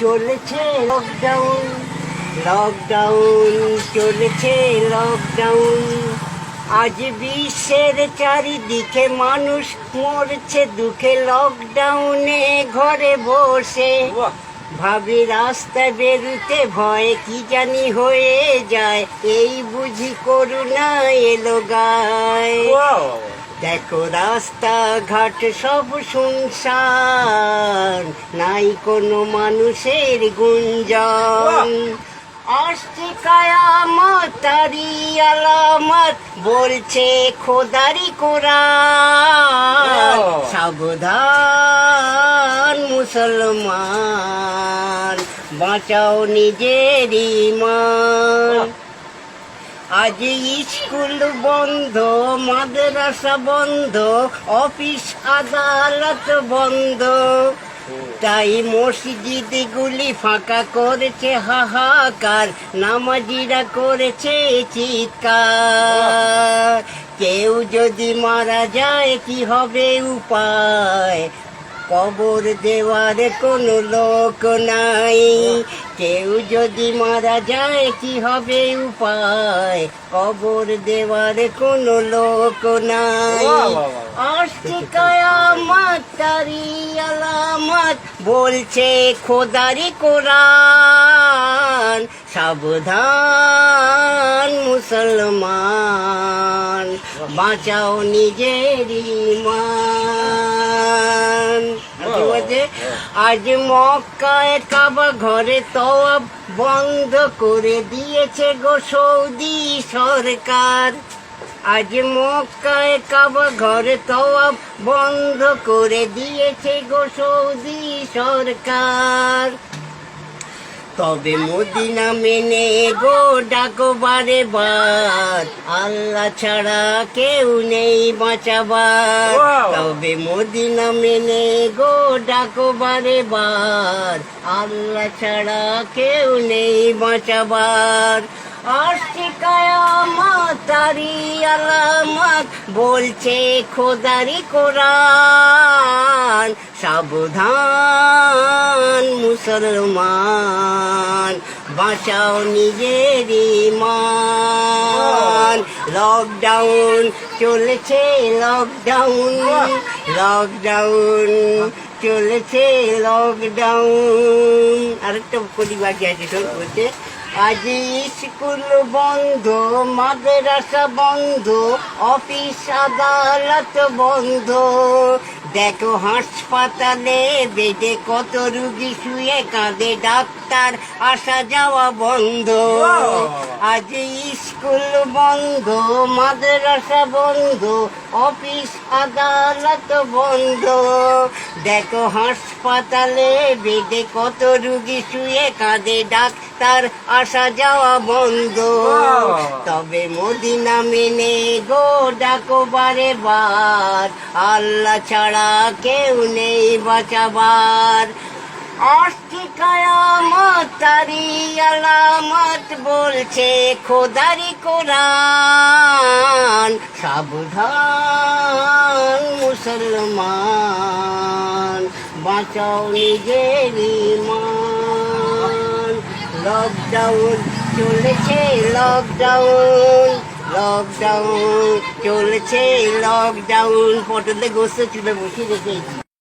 চলেছে lockdown lockdown চলেছে lockdown আজ বিশ্বের চারিদিকে মানুষ মরছে দুঃখে লকডাউনে ঘরে বসে। ভাবি রাস্তায় বেরুতে ভয় কি জানি হয়ে যায় এই বুঝি করুণা এলো গায়। দেখো রাস্তাঘাট সব শুনশান। নাই কোনো মানুষের গুঞ্জন। আসছে কায়ামত তারি আলামত বলছে খোদারি কোরআন. সাবধান মুসলমান বাঁচাও নিজের ইমান। আজ স্কুল বন্ধ, মাদ্রাসা বন্ধ, অফিস, আদালত বন্ধ। তাই মসজিদগুলি ফাঁকা করেছে হাহাকার, নামাজিরা করেছে চিৎকার। কেউ যদি মারা যায়, কি হবে উপায়? কবর দেওয়ার কোনো লোক নাই। কেউ যদি মারা যায় কি হবে উপায়? কবর দেওয়ার কোনো লোক নাই। আসছে কায়ামত তারি আলামত বলছে খোদারি কোরআন সাবধান মুসলমান। বাঁচাও নিজের ইমান। কি বলছে? আজ মক্কায় কাবা ঘরে তওয়াব বন্ধ করে দিয়েছে গো সৌদি সরকার। আজ মক্কায় কাবা ঘরে তওয়াব বন্ধ করে দিয়েছে গো সৌদি সরকার। তবে মদিনা মেনে গো ডাকো বারে বাদ। আল্লাহ ছাড়া কেউ নেই বাঁচাবার। তবে মদিনা মেনে গো ডাকো বারে বাদ। আল্লাহ ছাড়া কেউ নেই বাঁচাবার। আর কায়ামত তারি আলামত বলছে খোদারি কোরআন, সাবধান মুসলমান, বাঁচাও নিজের ইমান লকডাউন চলেছে লকডাউন লকডাউন চলেছে লকডাউন আরেকটা করি বাকি আছে বলছে আজ স্কুল বন্ধ মাদ্রাসা বন্ধ অফিস আদালত বন্ধ। দেখো হাসপাতালে বেডে কত রুগী শুয়ে কাঁদে ডাক্তার আসা যাওয়া বন্ধ। আজ স্কুল বন্ধ মাদ্রাসা বন্ধ অফিস আদালত বন্ধ। দেখো হাসপাতালে বেডে কত রুগী শুয়ে কাঁদে ডাক্তার আসা যাওয়া বন্ধ। তবে মদিনা মেনে গো ডাকো বারে বার। আল্লাহ ছাড়া কেউ নেই বাঁচাবার। আসছে কায়ামত তারি আলামত বলছে খোদারি কোরআন। সাবধান মুসলমান বাঁচাও নিজের ইমান লকডাউন চলেছে লকডাউন লকডাউন চলেছে লকডাউন পটলে গোস্ত চুলে বসিয়ে রেখেছি।